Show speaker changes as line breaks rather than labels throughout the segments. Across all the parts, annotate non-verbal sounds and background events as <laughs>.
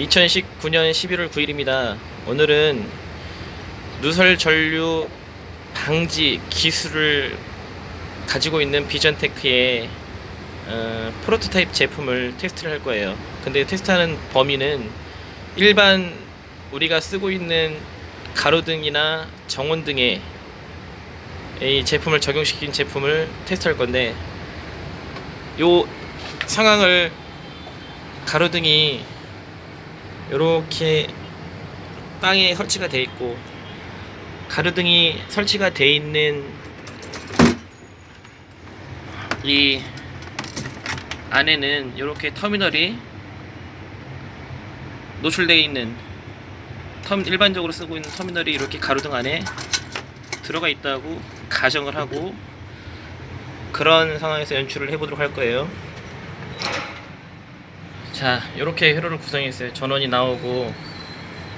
2019년 11월 9일입니다. 오늘은 누설 전류 방지 기술을 가지고 있는 비전테크의 어, 프로토타입 제품을 테스트를 할 거예요. 근데 테스트하는 범위는 일반 우리가 쓰고 있는 가로등이나 정원등에 이 제품을 적용시킨 제품을 테스트할 건데 요 상황을 가로등이 이렇게 땅에 설치가 돼 있고 가로등이 설치가 돼 있는 이 안에는 이렇게 터미널이 노출되어 있는 터, 일반적으로 쓰고 있는 터미널이 이렇게 가로등 안에 들어가 있다고 가정을 하고 그런 상황에서 연출을 해보도록 할 거예요. 자, 이렇게 회로를 구성했어요. 전원이 나오고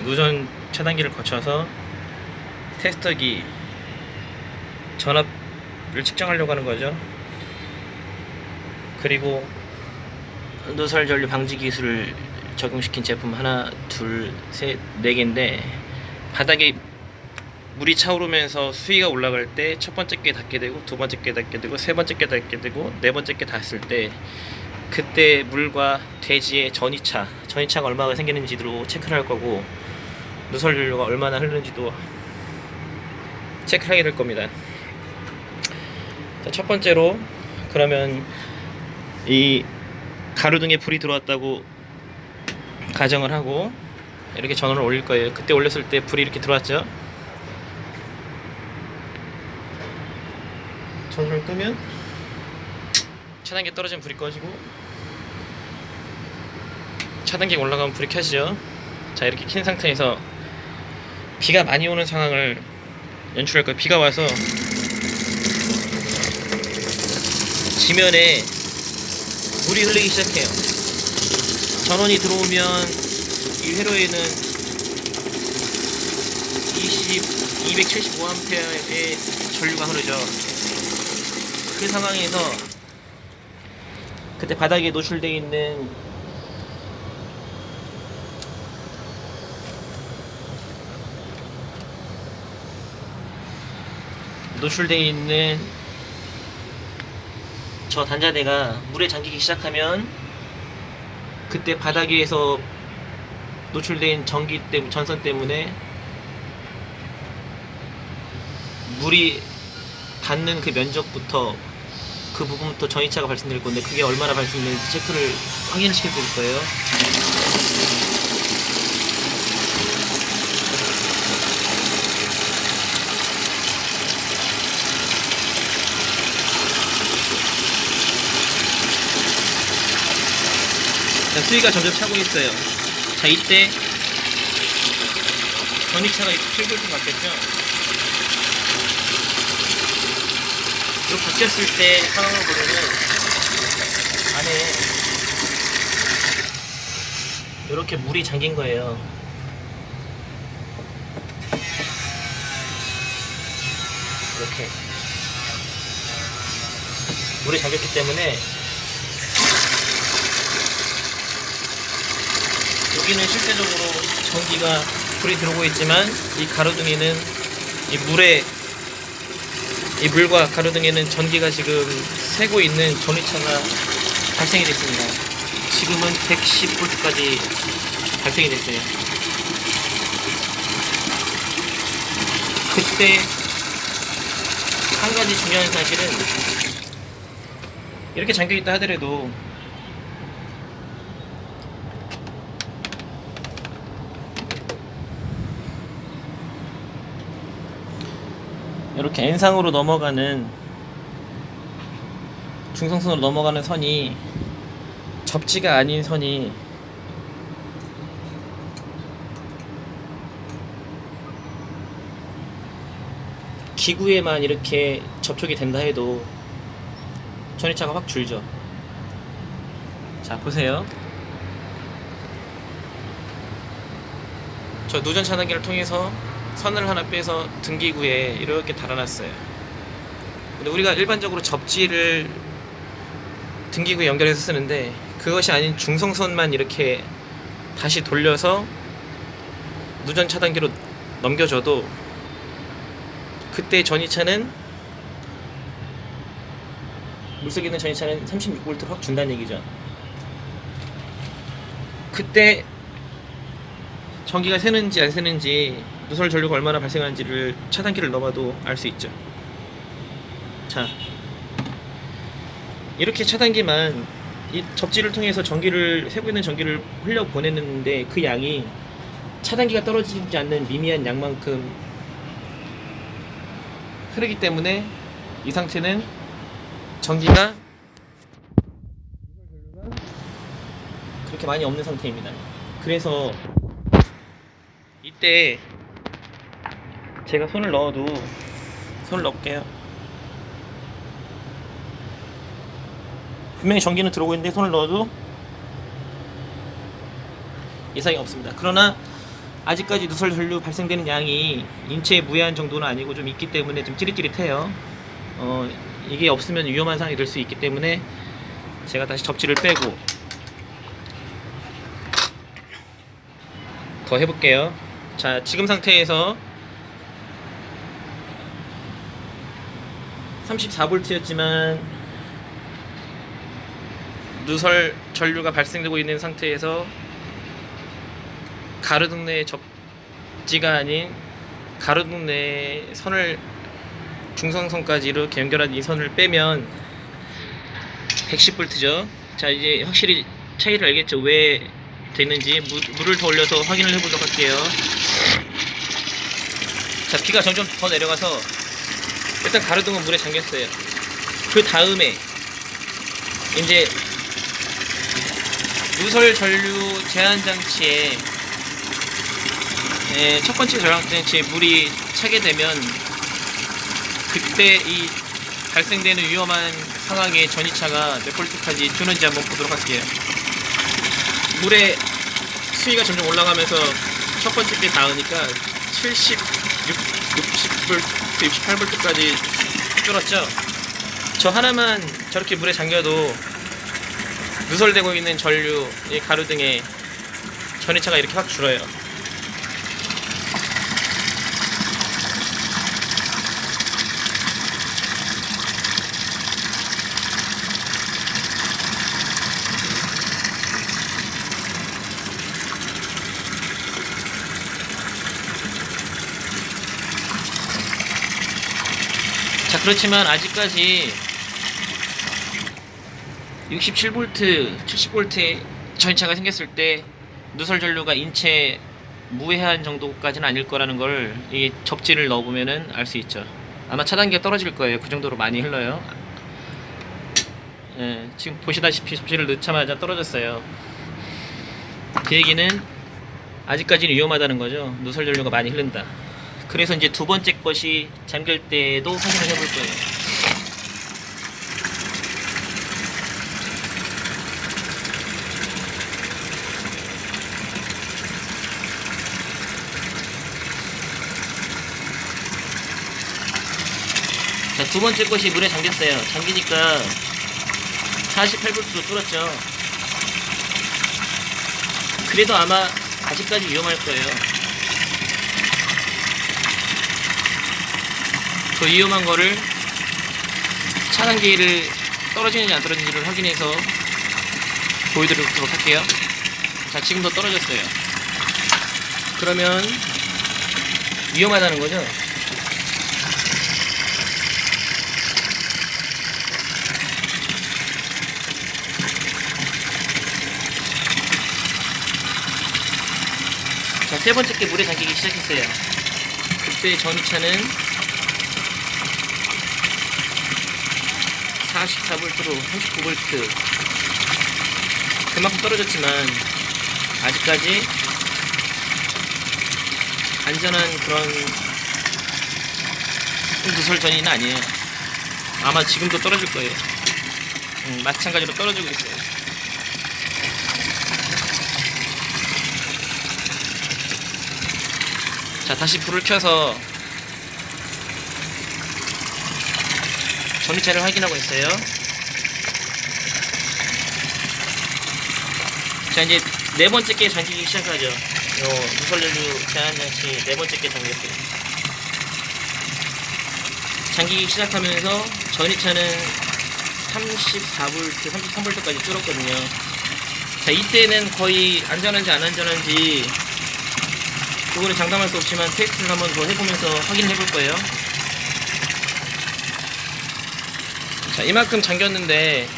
누전 차단기를 거쳐서 테스터기 전압을 측정하려고 하는 거죠. 그리고 누설 전류 방지 기술을 적용시킨 제품 하나, 둘, 셋, 네 개인데 바닥에 물이 차오르면서 수위가 올라갈 때 첫 번째 게 닿게 되고 두 번째 게 닿게 되고 세 번째 게 닿게 되고 네 번째 게 닿았을 때 그때 물과 대지의 전이차, 전이차가 얼마가 생기는지도 체크를 할 거고 누설 전류가 얼마나 흐르는지도 체크를 하게 될 겁니다. 자, 첫 번째로 그러면 이 가로등에 불이 들어왔다고 가정을 하고 이렇게 전원을 올릴 거예요. 그때 올렸을 때 불이 이렇게 들어왔죠. 전원을 끄면 차단기 떨어지면 불이 꺼지고 차단기 올라가면 불이 켜지죠. 자 이렇게 킨 상태에서 비가 많이 오는 상황을 연출할 거예요. 비가 와서 지면에 물이 흘리기 시작해요. 전원이 들어오면 이 회로에는 20, 275A의 전류가 흐르죠. 그 상황에서 그때 바닥에 노출되어 있는 노출되어 있는 저 단자대가 물에 잠기기 시작하면 그때 바닥에서 노출된 전기 때문에 전선 때문에 물이 닿는 그 면적부터 그 부분부터 전이차가 발생될 건데 그게 얼마나 발생되는지 체크를 확인시켜 볼 거예요. 자, 수위가 점점 차고 있어요. 자, 이때 전이차가 이렇게 것 같겠죠? 이렇게 바뀌었을 때 보면은 안에 이렇게 물이 잠긴 거예요. 이렇게 물이 잠겼기 때문에 여기는 실제적으로 전기가 불이 들어오고 있지만 이 가로등에는 이 물에 이 물과 가로등에는 전기가 지금 새고 있는 전위차가 발생이 됐습니다. 지금은 110V까지 발생이 됐어요. 그때 한 가지 중요한 사실은 이렇게 잠겨 있다 하더라도 이렇게 N상으로 넘어가는 중성선으로 넘어가는 선이 접지가 아닌 선이 기구에만 이렇게 접촉이 된다 해도 전이차가 확 줄죠. 자 보세요. 저 누전 차단기를 통해서 선을 하나 빼서 등기구에 이렇게 달아놨어요. 근데 우리가 일반적으로 접지를 등기구에 연결해서 쓰는데 그것이 아닌 중성선만 이렇게 다시 돌려서 누전 차단기로 넘겨줘도 그때 전이차는 물속에 있는 전이차는 36V를 확 준다는 얘기죠. 그때 전기가 새는지 안 새는지 누설 전류가 얼마나 발생하는지를 차단기를 넣어봐도 알 수 있죠. 자, 이렇게 차단기만 이 접지를 통해서 전기를 새고 있는 전기를 흘려 보내는데 그 양이 차단기가 떨어지지 않는 미미한 양만큼 흐르기 때문에 이 상태는 전기가 그렇게 많이 없는 상태입니다. 그래서 이때 제가 손을 넣어도 손을 넣을게요. 분명히 전기는 들어오고 있는데 손을 넣어도 이상이 없습니다. 그러나 아직까지 누설 전류 발생되는 양이 인체에 무해한 정도는 아니고 좀 있기 때문에 좀 찌릿찌릿해요. 어, 이게 없으면 위험한 상황이 될 수 있기 때문에 제가 다시 접지를 빼고 더 해볼게요. 자, 지금 상태에서 34V였지만 누설 전류가 발생되고 있는 상태에서 가로등 내 접지가 아닌 가로등 내 선을 중성선까지 이렇게 연결한 이 선을 빼면 110V죠. 자 이제 확실히 차이를 알겠죠? 왜 되는지 물, 물을 더 올려서 확인을 해보도록 할게요. 자 비가 점점 더 내려가서 일단 가로등은 물에 잠겼어요. 그 다음에 이제 누설 전류 제한 장치에 예, 첫 번째 저장 장치에 물이 차게 되면 그때 이 발생되는 위험한 상황에 전이차가 몇 볼트까지 주는지 한번 보도록 할게요. 물의 수위가 점점 올라가면서 첫 번째 게 닿으니까 76, 60볼트, 68볼트까지 줄었죠. 저 하나만 저렇게 물에 잠겨도 누설되고 있는 전류, 이 가로등에 전이차가 이렇게 확 줄어요. 자 그렇지만 아직까지 67V, 70V의 전차가 생겼을 때 누설 전류가 인체 무해한 정도까지는 아닐 거라는 걸 이 접지를 넣어보면은 알 수 있죠. 아마 차단기가 떨어질 거예요. 그 정도로 많이 흘러요. 예, 지금 보시다시피 접지를 넣자마자 떨어졌어요. 그 얘기는 아직까지는 위험하다는 거죠. 누설 전류가 많이 흐른다. 그래서 이제 두 번째 것이 잠길 때도 확인을 해볼 거예요. 자, 두 번째 것이 물에 잠겼어요. 잠기니까 48V로 뚫었죠. 그래도 아마 아직까지 위험할 거예요. 그 위험한 거를 차단기를 떨어지는지 안 떨어지는지를 확인해서 보여드리도록 할게요. 자, 지금도 떨어졌어요. 그러면 위험하다는 거죠. 자, 세 번째 게 물에 잠기기 시작했어요. 그때 전차는 44V로 39V 그만큼 떨어졌지만 아직까지 안전한 그런 누설 전이는 아니에요. 아마 지금도 떨어질 거예요. 음, 마찬가지로 떨어지고 있어요. 자 다시 불을 켜서 전기차를 확인하고 있어요. 자 이제 네 번째 게 잠기기 시작하죠. 요 누설연료 제한장치 네 번째 게 잠겼어요. 잠기기 시작하면서 전이차는 34V, 33V까지 줄었거든요. 자, 이때는 거의 안전한지 안 안전한지 그거는 장담할 수 없지만 테스트를 한번 더 해보면서 확인을 해볼 거예요. 자, 이만큼 잠겼는데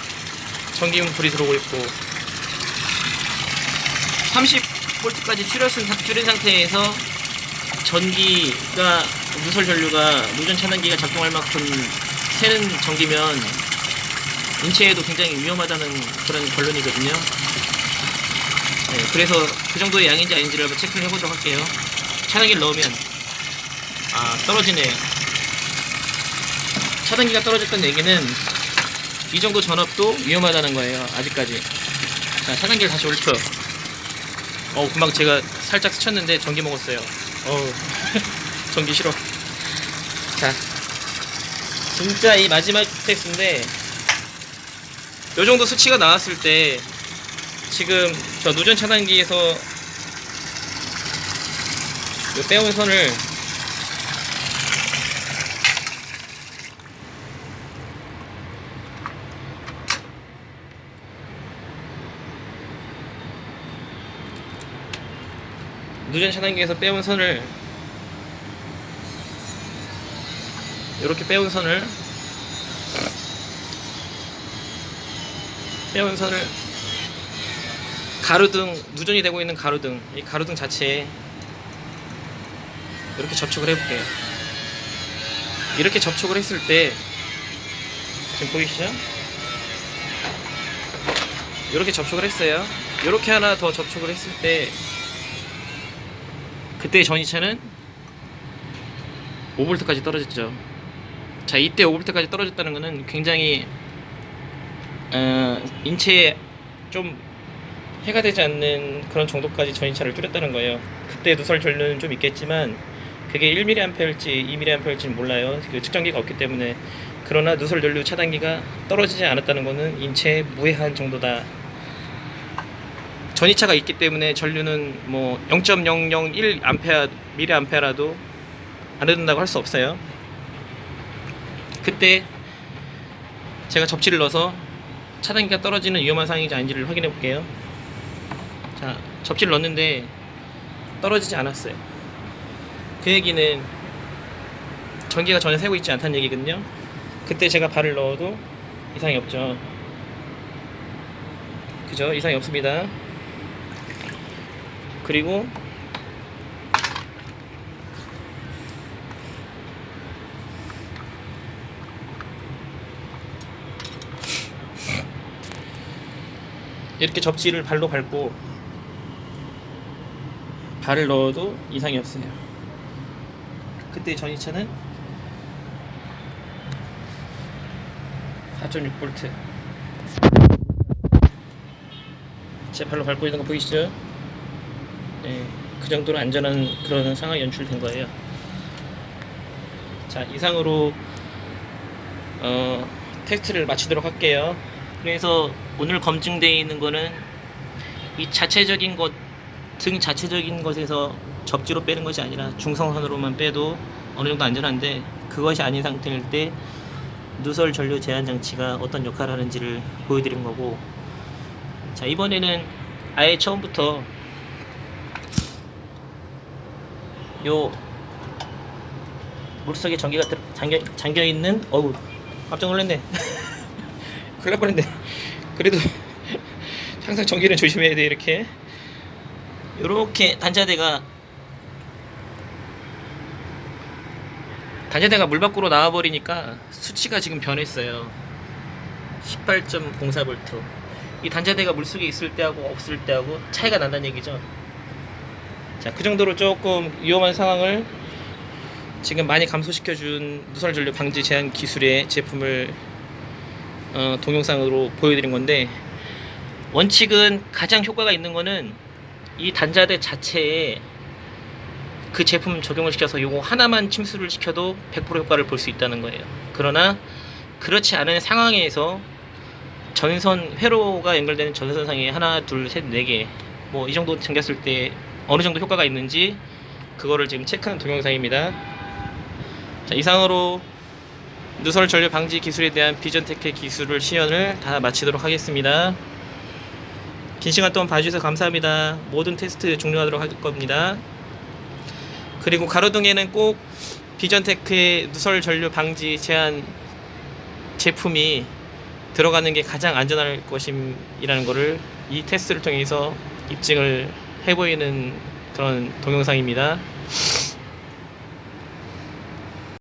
전기용 불이 들어오고 있고 30V까지 줄였은, 상- 줄인 상태에서 전기가 누설 전류가 누전 차단기가 작동할 만큼 새는 전기면 인체에도 굉장히 위험하다는 그런 결론이거든요. 네, 그래서 그 정도의 양인지 아닌지를 한번 체크를 해보도록 할게요. 차단기를 넣으면 아 떨어지네요. 차단기가 떨어졌던 얘기는 이 정도 전압도 위험하다는 거예요. 아직까지. 자, 차단기를 다시 올려. 어, 금방 제가 살짝 스쳤는데 전기 먹었어요. 어우, <laughs> 전기 싫어. 자, 진짜 이 마지막 테스트인데, 요 정도 수치가 나왔을 때, 지금 저 누전 차단기에서 요 빼온 선을 누전 차단기에서 빼온 선을 이렇게 빼온 선을 빼온 선을 가로등 누전이 되고 있는 가로등 이 가로등 자체에 이렇게 접촉을 해볼게요. 이렇게 접촉을 했을 때 지금 보이시죠? 이렇게 접촉을 했어요. 이렇게 하나 더 접촉을 했을 때 그때 전이차는 5V까지 떨어졌죠. 자, 이때 5V까지 떨어졌다는 것은 굉장히 어, 인체에 좀 해가 되지 않는 그런 정도까지 전이차를 뚫었다는 거예요. 그때 누설 전류는 좀 있겠지만 그게 1mA일지 2mA일지는 몰라요. 그 측정기가 없기 때문에 그러나 누설 전류 차단기가 떨어지지 않았다는 것은 인체에 무해한 정도다. 전이차가 있기 때문에 전류는 뭐 0.001 암페아 미리 암페아라도 안 흐른다고 할 수 없어요. 그때 제가 접지를 넣어서 차단기가 떨어지는 위험한 상황인지 아닌지를 확인해 볼게요. 자, 접지를 넣었는데 떨어지지 않았어요. 그 얘기는 전기가 전혀 새고 있지 않다는 얘기거든요. 그때 제가 발을 넣어도 이상이 없죠. 그죠? 이상이 없습니다. 그리고 이렇게 접지를 발로 밟고 발을 넣어도 이상이 없어요. 그때 전이차는 4.6V 제 발로 밟고 있는 거 보이시죠? 네, 그 정도로 안전한 그런 상황이 연출된 거예요. 자, 이상으로 어, 테스트를 마치도록 할게요. 그래서 오늘 검증되어 있는 거는 이 자체적인 것, 등 자체적인 것에서 접지로 빼는 것이 아니라 중성선으로만 빼도 어느 정도 안전한데 그것이 아닌 상태일 때 누설 전류 제한 장치가 어떤 역할을 하는지를 보여드린 거고 자 이번에는 아예 처음부터 요 물속에 전기가 들- 잠겨, 잠겨 있는 어우 깜짝 놀랐네. <laughs> 큰일 날 뻔했네. 그래도 항상 전기는 조심해야 돼 이렇게. 요렇게 단자대가 단자대가 물 밖으로 나와 버리니까 수치가 지금 변했어요. 18.04V 이 단자대가 물속에 있을 때하고 없을 때하고 차이가 난다는 얘기죠 자 그 정도로 조금 위험한 상황을 지금 많이 감소시켜 준 누설 전류 방지 제한 기술의 제품을 어, 동영상으로 보여드린 건데 원칙은 가장 효과가 있는 거는 이 단자대 자체에 그 제품 적용을 시켜서 요거 하나만 침수를 시켜도 100% 효과를 볼 수 있다는 거예요. 그러나 그렇지 않은 상황에서 전선 회로가 연결되는 전선상에 하나, 둘, 셋, 네 개 뭐 이 정도 잠겼을 때 어느 정도 효과가 있는지 그거를 지금 체크한 동영상입니다. 자, 이상으로 누설 전류 방지 기술에 대한 비전테크 기술을 시연을 다 마치도록 하겠습니다. 긴 시간 동안 봐주셔서 감사합니다. 모든 테스트 종료하도록 할 겁니다. 그리고 가로등에는 꼭 비전테크의 누설 전류 방지 제한 제품이 들어가는 게 가장 안전할 것임이라는 거를 이 테스트를 통해서 입증을 해보이는 그런 동영상입니다.